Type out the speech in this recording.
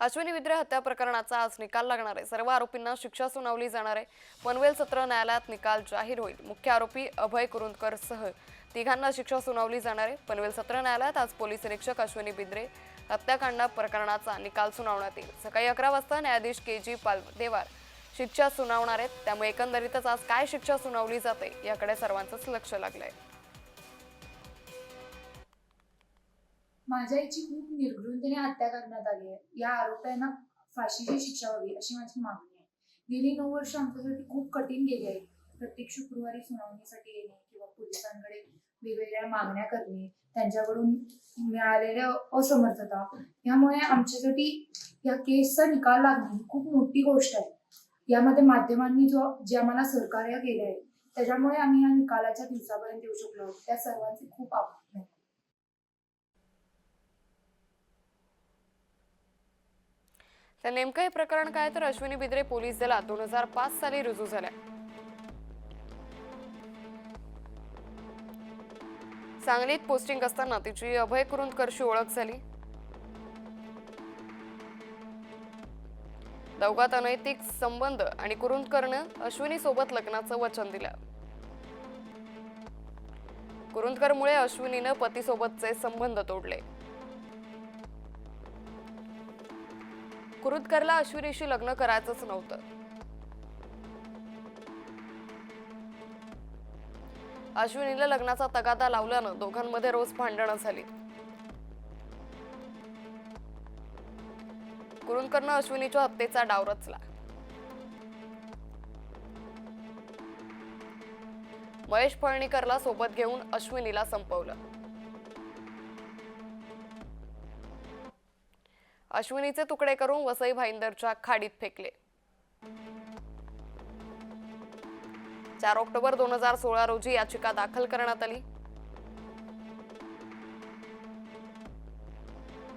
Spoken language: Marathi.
अश्विनी विद्रे हत्या प्रकरणाचा आज निकाल लागणार आहे. सर्व आरोपींना शिक्षा सुनावली जाणार आहे. पनवेल सत्र न्यायालयात निकाल जाहीर होईल. मुख्य आरोपी अभय कुरुंदकर सह तिघांना शिक्षा सुनावली जाणार आहे. पनवेल सत्र न्यायालयात आज पोलीस निरीक्षक अश्विनी बिद्रे हत्याकांड प्रकरणाचा निकाल सुनावण्यात येईल. सकाळी अकरा वाजता न्यायाधीश के जी पालदेवार शिक्षा सुनावणार आहेत. त्यामुळे एकंदरीतच आज काय शिक्षा सुनावली जाते याकडे सर्वांचंच लक्ष लागलंय. माझ्या आईची खूप निर्घृणतेने हत्या करण्यात आली आहे. या आरोप्यांना फाशीची शिक्षा व्हावी अशी माझी मागणी आहे. गेली नऊ वर्ष आमच्यासाठी खूप कठीण गेली आहे. प्रत्येक शुक्रवारी सुनावणीसाठी येणे किंवा पोलिसांकडे वेगवेगळ्या मागण्या करणे त्यांच्याकडून मिळालेल्या असमर्थता यामुळे आमच्यासाठी या केसचा निकाल लागणे खूप मोठी गोष्ट आहे. यामध्ये माध्यमांनी जो जे आम्हाला सहकार्य केले आहे त्याच्यामुळे आम्ही या निकालाच्या दिवसापर्यंत येऊ शकलो. त्या सर्वांचे खूप आभार. तर नेमकं हे प्रकरण काय? तर अश्विनी बिद्रे पोलीस दलात दोन हजार पाच साली रुजू झाल्या. सांगलीत पोस्टिंग असताना तिची अभय कुरुंदकरशी ओळख झाली. दोघात अनैतिक संबंध आणि कुरुंदकरनं अश्विनी सोबत लग्नाचं वचन दिलं. कुरुंदकरमुळे अश्विनीनं पतीसोबतचे संबंध तोडले. कुरुदकरला अश्विनीशी लग्न करायचंच नव्हतं. अश्विनीला लग्नाचा तगादा लावल्यानं दोघांमध्ये रोज भांडणं झाली. कुरुंदकरनं अश्विनीच्या हत्येचा डाव रचला. महेश फळणीकरला सोबत घेऊन अश्विनीला संपवलं. अश्विनीचे तुकडे करून वसई भाईंदरच्या खाडीत फेकले. चार ऑक्टोबर दोन हजार सोळा रोजी याचिका दाखल करण्यात आली.